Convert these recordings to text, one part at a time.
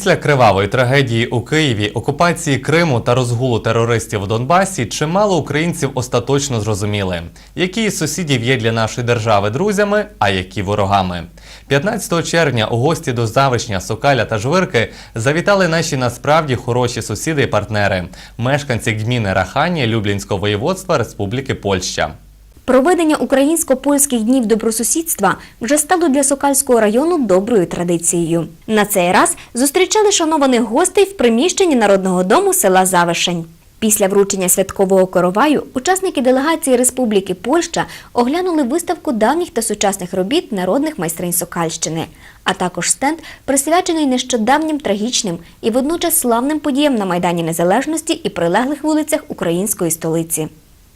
Після кривавої трагедії у Києві, окупації Криму та розгулу терористів у Донбасі, чимало українців остаточно зрозуміли, які із сусідів є для нашої держави друзями, а які ворогами. 15 червня у гості до Завишня, Сокаля та Жвирки завітали наші насправді хороші сусіди і партнери, мешканці гміни Рахані Люблінського воєводства Республіки Польща. Проведення українсько-польських днів добросусідства вже стало для Сокальського району доброю традицією. На цей раз зустрічали шанованих гостей в приміщенні Народного дому села Завишень. Після вручення святкового короваю учасники делегації Республіки Польща оглянули виставку давніх та сучасних робіт народних майстринь Сокальщини, а також стенд, присвячений нещодавнім трагічним і водночас славним подіям на Майдані Незалежності і прилеглих вулицях української столиці.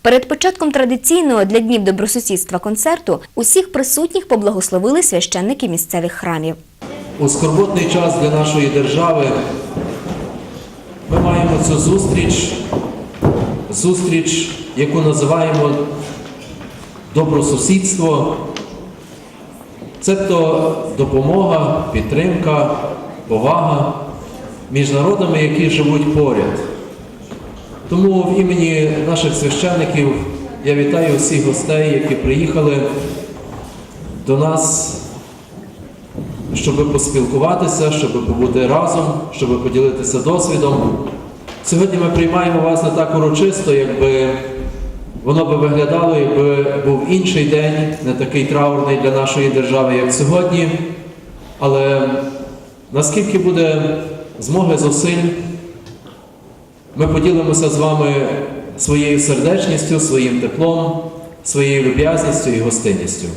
Перед початком традиційного для днів добросусідства концерту усіх присутніх поблагословили священники місцевих храмів. У скорботний час для нашої держави ми маємо цю зустріч, зустріч, яку називаємо добросусідство. Це то допомога, підтримка, повага між народами, які живуть поряд. Тому в імені наших священників я вітаю всіх гостей, які приїхали до нас щоб поспілкуватися, щоб побути разом, щоб поділитися досвідом. Сьогодні ми приймаємо вас не так урочисто, якби воно би виглядало, якби був інший день, не такий траурний для нашої держави, як сьогодні. Але наскільки буде змоги зусиль, ми поділимося з вами своєю сердечністю, своїм теплом, своєю люб'язністю і гостинністю.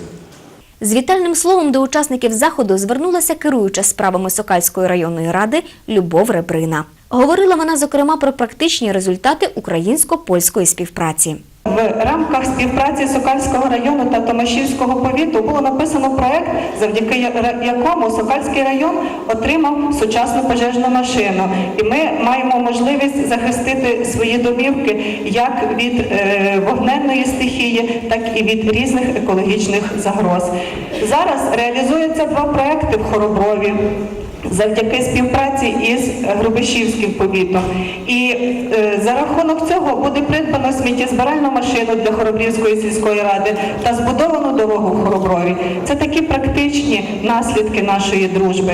З вітальним словом до учасників заходу звернулася керуюча справами Сокальської районної ради Любов Ребрина. Говорила вона зокрема про практичні результати українсько-польської співпраці. В рамках співпраці Сокальського району та Томашівського повіту було написано проект, завдяки якому Сокальський район отримав сучасну пожежну машину. І ми маємо можливість захистити свої домівки як від е, вогненної стихії, так і від різних екологічних загроз. Зараз реалізуються два проекти в Хороброві завдяки співпраці із Грубишівським повітом. І е, за рахунок цього буде придбано сміттєзбиральну машину для Хоробрівської сільської ради та збудовано дорогу в Хороброві. Це такі практичні наслідки нашої дружби.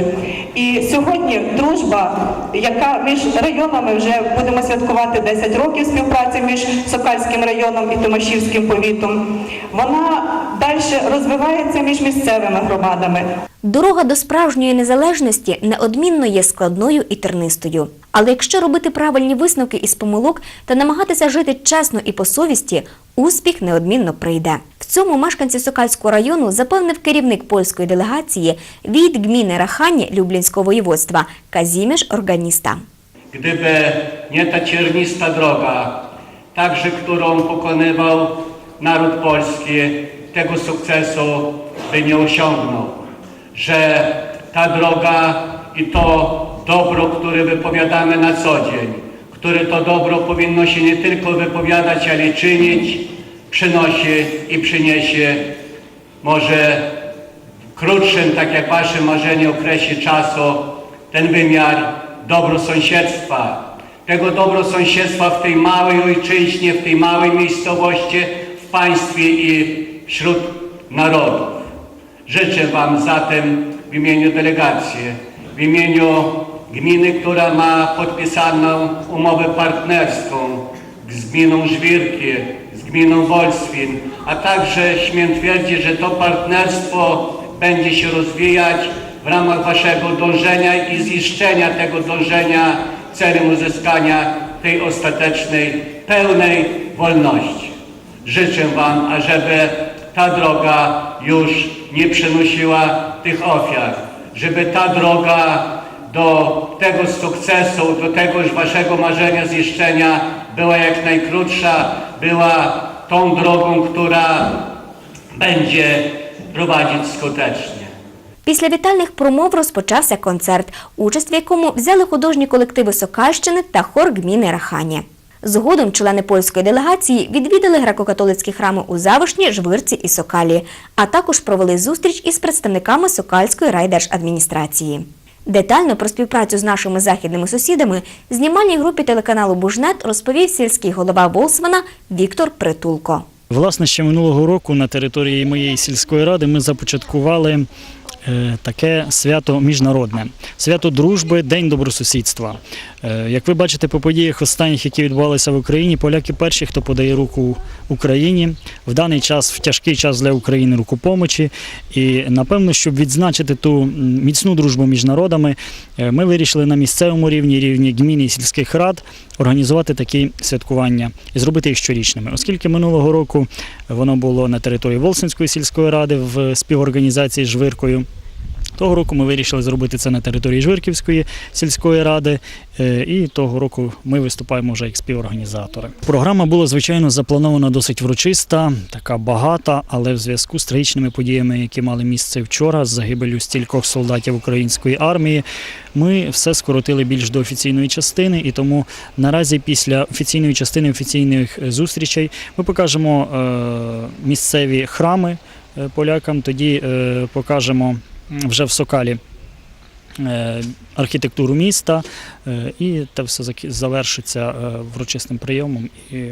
І сьогодні дружба, яка між районами вже будемо святкувати 10 років співпраці між Сокальським районом і Томашівським повітом, вона далі розвивається між місцевими громадами. Дорога до справжньої незалежності неодмінно є складною і тернистою. Але якщо робити правильні висновки із помилок та намагатися жити чесно і по совісті, успіх неодмінно прийде. В цьому мешканці Сокальського району запевнив керівник польської делегації від гміни Рахані Люблінського воєводства Казіміш Органіста. Gdyby nie ta ciernista droga, także którą pokonywał naród polski, tego sukcesu by nie osiągnął. Że ta droga i to dobro, które wypowiadamy na co dzień, które to dobro powinno się nie tylko wypowiadać, ale czynić, przynosi i przyniesie może w krótszym, tak jak Wasze marzenie, okresie czasu ten wymiar dobrosąsiedztwa. Tego dobrosąsiedztwa w tej małej ojczyźnie, w tej małej miejscowości, w państwie i wśród narodów. Życzę Wam zatem w imieniu delegacji, w imieniu gminy, która ma podpisaną umowę partnerską z gminą Żwirki, z gminą Wolswin, a także śmiem twierdzić, że to partnerstwo będzie się rozwijać w ramach Waszego dążenia i ziszczenia tego dążenia celem uzyskania tej ostatecznej, pełnej wolności. Życzę Wam, ażeby ta droga już nie przynosiła tych ofiar, żeby ta droga do tego sukcesu, do tegoż Waszego marzenia ziszczenia była jak najkrótsza, była tą drogą, która będzie prowadzić skutecznie. Після вітальних промов розпочався концерт, участь в якому взяли художні колективи Сокальщини та хор гміни Рахані. Згодом члени польської делегації відвідали греко-католицькі храми у Завишні, Жвирці і Сокалі, а також провели зустріч із представниками Сокальської райдержадміністрації. Детально про співпрацю з нашими західними сусідами знімальній групі телеканалу Бужнет розповів сільський голова Волсвана Віктор Притулко. Власне, ще минулого року на території моєї сільської ради ми започаткували таке свято міжнародне свято дружби, День добросусідства. Е, Як ви бачите по подіях останніх, які відбувалися в Україні, поляки перші, хто подає руку Україні в даний час, в тяжкий час для України руку помочі. І напевно, щоб відзначити ту міцну дружбу між народами, е, ми вирішили на місцевому рівні, рівні гмін і сільських рад організувати такі святкування і зробити їх щорічними. Оскільки минулого року воно було на території Волсинської сільської ради в співорганізації з Жвиркою. Того року ми вирішили зробити це на території Жвирківської сільської ради, е, і того року ми виступаємо вже як співорганізатори. Програма була звичайно запланована досить врочиста, така багата, але в зв'язку з трагічними подіями, які мали місце вчора, з загибелю стількох солдатів української армії, ми все скоротили більш до офіційної частини, і тому наразі після офіційної частини офіційних е, зустрічей ми покажемо е, місцеві храми полякам, тоді покажемо вже в Сокалі. е, Архітектуру міста, е, і те все завершиться е, врочистим прийомом, і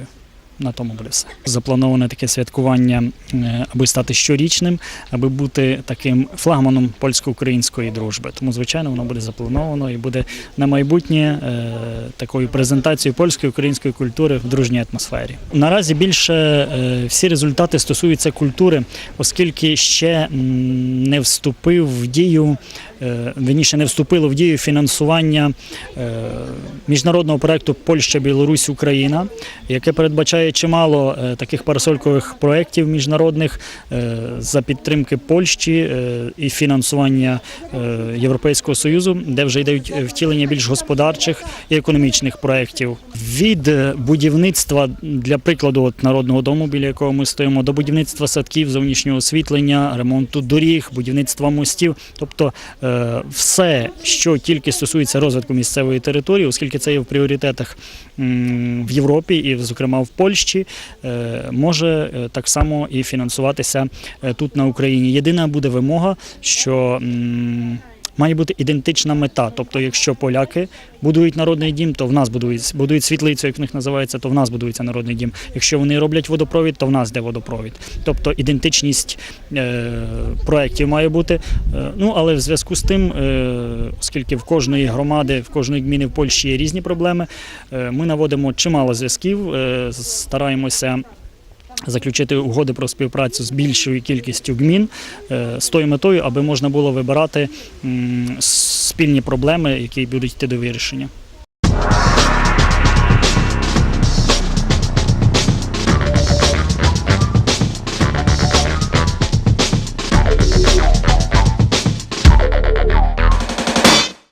на тому буде все. Заплановане таке святкування, е, аби стати щорічним, аби бути таким флагманом польсько-української дружби. Тому, звичайно, воно буде заплановано і буде на майбутнє е, такою презентацією польської української культури в дружній атмосфері. Наразі більше е, всі результати стосуються культури, оскільки ще не вступив в дію. е, не вступило в дію фінансування міжнародного проекту Польща, Білорусь, Україна, яке передбачає чимало е, таких парасолькових проєктів міжнародних е, за підтримки Польщі е, і фінансування Європейського Союзу, де вже йдуть втілення більш господарчих і економічних проєктів. Від будівництва, для прикладу, от народного дому, біля якого ми стоїмо, до будівництва садків, зовнішнього освітлення, ремонту доріг, будівництва мостів, тобто все, що тільки стосується розвитку місцевої території, оскільки це є в пріоритетах в Європі і, зокрема, в Польщі, е, може е, так само і фінансуватися е, тут на Україні. Єдина буде вимога, що Має бути ідентична мета. Тобто, якщо поляки будують народний дім, то в нас будують, будують світлицю, як в них називається, то в нас будується народний дім. Якщо вони роблять водопровід, то в нас де водопровід. Тобто ідентичність е, проєктів має бути. Е, ну, але в зв'язку з тим, е, оскільки в кожної громади, в кожної гміни в Польщі є різні проблеми, е, ми наводимо чимало зв'язків, е, стараємося заключити угоди про співпрацю з більшою кількістю гмін е, з тою метою, аби можна було вибирати спільні проблеми, які будуть йти до вирішення.